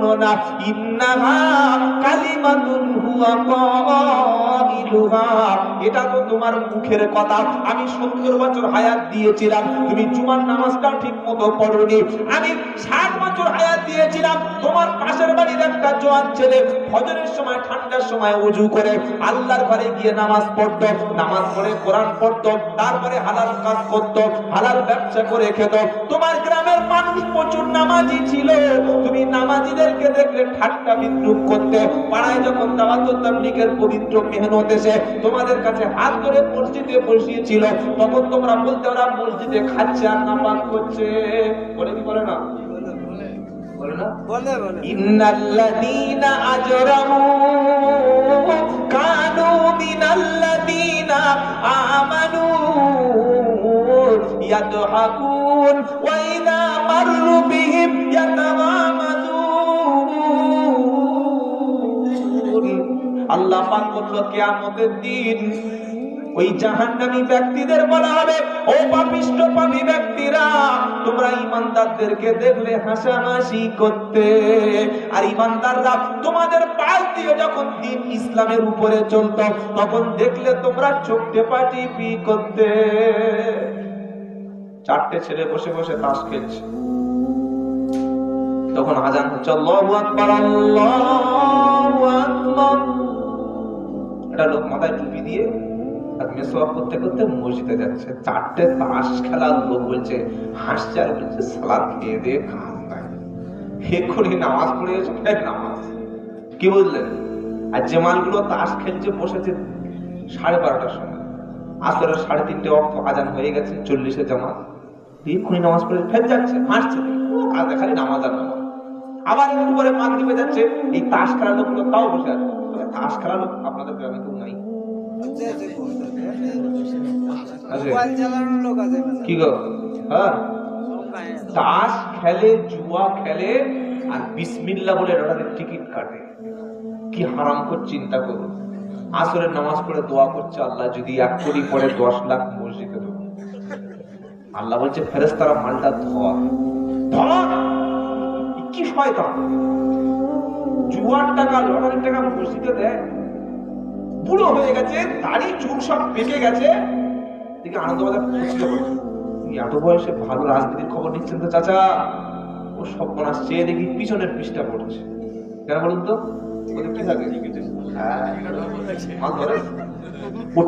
শোনো না এটা তো তোমার মুখের কথা। আমি সত্তর বছর হায়াত দিয়েছিলাম, তুমি জুমার নামাজটা ঠিক মতো পড়নি। আমি ষাট বছর হায়াত দিয়েছিলাম, তোমার পাশের বাড়ির একটা জোয়ান ছেলে ফজরের সময়, ঠান্ডার সময় উজু করে আল্লাহর ঘরে গিয়ে নামাজ পড়তো। নামাজ পড়ে কোরআন পড়তো, তারপরে হালাল কাজ করতো, হালাল ব্যবসা করে খেত। তোমার গ্রামের মানুষ প্রচুর নামাজি ছিল। তুমি নামাজিদেরকে দেখলে ঠাট্টা বিদ্রুপ করতে। পাড়ায় যখন দাওয়াত তাবলীগের পবিত্র মেহনত এসে তোমাদের কাছে হাত ধরে মসজিদে বসিয়েছিল, তখন তোমরা বলতে ওরা মসজিদে খাচ্ছে আর নামাজ করছে বলে কি বলে না? বলে বলে ইন্নাল্লাযীনা আজরামু কানু মিনাল্লাযীনা আমানু ইয়াদহাকুন ওয়া ইযা মাররু বিহিম ইয়াতাগামাযুন আল্লাহ পাক বলল কিয়ামতের দিন ওই জাহান্নামী ব্যক্তিদের বলা হবে, ও পাপিষ্ট পাপী ব্যক্তিরা, তোমরা ইমানদারদেরকে দেখলে হাসাহাসি করতে। আর ইমানদাররা তোমাদের পাশ দিয়ে যখন দিন ইসলামের উপরে চলতো, তখন দেখলে তোমরা চোখ টেপা টিপি করতে। চারটে ছেলে বসে বসে তাস খেলছে। তখন আজান হচ্ছে, আল্লাহু আকবার আল্লাহু আকবার। একটা লোক মাথায় টুপি দিয়ে আর মেসওয়াক করতে করতে মসজিদে যাচ্ছে। চারটে তাস খেলার লোক বলছে, হাসছে আর বলছে, সালাদ খেয়ে দিয়ে কাজ নাই এক্ষুনি নামাজ পড়ে ফের নামাজ। কি বুঝলেন আর যে মালগুলো তাস খেলছে, বসেছে সাড়ে বারোটার সময়। আসলে সাড়ে তিনটে অক্ট আজান হয়ে গেছে, চল্লিশে জামাত। এক্ষুনি নামাজ পড়ে ফের যাচ্ছে, হাসছে। কাজ খালি নামাজ আর নামাজ। আবার একটু পরে মাগরিবে যাচ্ছে, এই তাস খেলার লোকগুলো তাও বসে আছে। তাস খেলার লোক আপনাদের গ্রামে কেউ নাই। আছে কি গো? হ্যাঁ। তাস খেলে জুয়া খেলে আর বিসমিল্লা বলে টিকিট কাটে। কি হারাম কর চিন্তা করুন আসরের নামাজ পড়ে দোয়া করছে আল্লাহ যদি এক কোটি পরে দশ লাখ মসজিদে দেবো। আল্লাহ বলছে ফেরেস্তারা মালটা ধর। ধর! কি শয়তান? জুয়ার টাকা লটারির টাকা মসজিদে দেয়? বুড়ো হয়ে গেছে দাড়ি চুল সব পেকে গেছে। দেখে আনন্দবাজার খুঁজতে পারছে এত বয়সে ভালো রাজনীতির খবর নিচ্ছেন তো চাচা। ও সব মনে চেয়ে দেখি পিছনের পৃষ্ঠা পড়ছে। কেন বলুন তো? হ্যাঁ,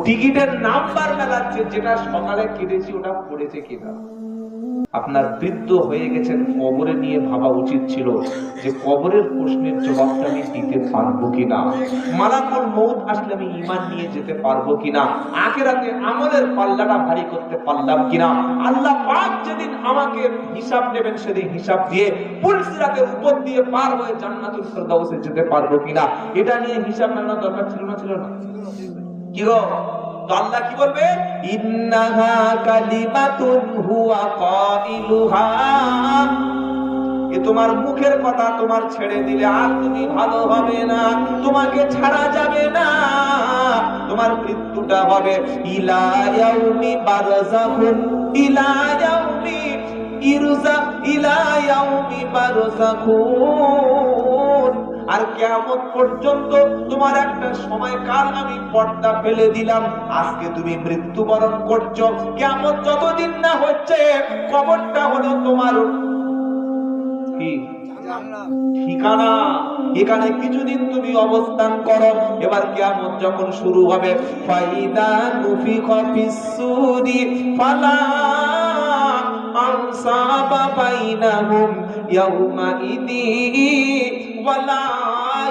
টিকিটের নাম্বার মেলাচ্ছে যেটা সকালে কেটেছি ওটা পড়েছে কিনা? আপনার বৃদ্ধ হয়ে গেছেন, কবরে নিয়ে ভাবা উচিত ছিল যে কবরের প্রশ্নের জবাবটা আমি দিতে পারব কিনা। মালাকুল মৌত আসলে আমি ইমান নিয়ে যেতে পারব কিনা? আখেরাতে আমলের পাল্লাটা ভারী করতে পারলাম কিনা? আল্লাহ পাক যেদিন আমাকে হিসাব নেবেন, সেদিন হিসাব দিয়ে পুলসিরাতের উপর দিয়ে পার হয়ে জান্নাতুল ফেরদাউসে যেতে পারব কিনা? এটা নিয়ে হিসাব নেওয়ার দরকার ছিল না ছিল না? কি গো? আল্লাহ কি বলবে? ইন্নাহা কালিমাতুন হুয়া কাইলুহা। এ তোমার মুখের কথা তোমার ছেড়ে দিলে আর তুমি ভালো হবে না, তোমাকে ছাড়া যাবে না। তোমার মৃত্যুটা হবে ইলা ইয়াউমি বারযাখুন, ইলা ইয়াউমি ইরজা, ইলা ইয়াউমি বারযাখুন। আর কেমন পর্যন্ত তোমার একটা সময় কাল আমি পর্দা ফেলে দিলাম। আজকে তুমি মৃত্যুবরণ করছ। কেমন যতদিন না হচ্ছে, কবরটা হলো তোমার ঠিকানা। এখানে কিছুদিন তুমি অবস্থান করো। এবার কিয়ামত যখন শুরু হবে, ফাইদা নুফিখা ফিসসুরি ফালা আনসাবা বাইনাহুম ইয়াউমাইদি ওয়ালা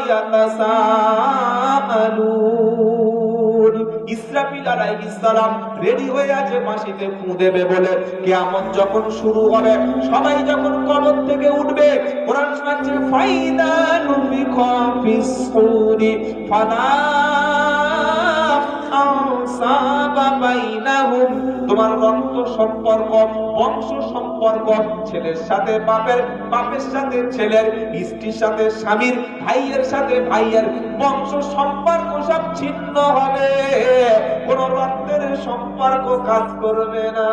ইয়াতাসাআলুন ইসরাফিল আলাইহিস সালাম রেডি হয়ে আছে, বাঁশিতে ফু দেবে বলে। কিয়ামত যখন শুরু হবে, সবাই যখন কবর থেকে উঠবে, কোরআন শোনাচ্ছে ফাইদা নুফিখা ফিসসুরি ফালা তোমার রক্ত সম্পর্ক, বংশ সম্পর্ক, ছেলের সাথে বাপের বাপের সাথে ছেলের, স্ত্রীর সাথে স্বামীর, ভাইয়ের সাথে ভাইয়ের, বংশ সম্পর্ক সব ছিন্ন হবে। কোন রক্তের সম্পর্ক কাজ করবে না।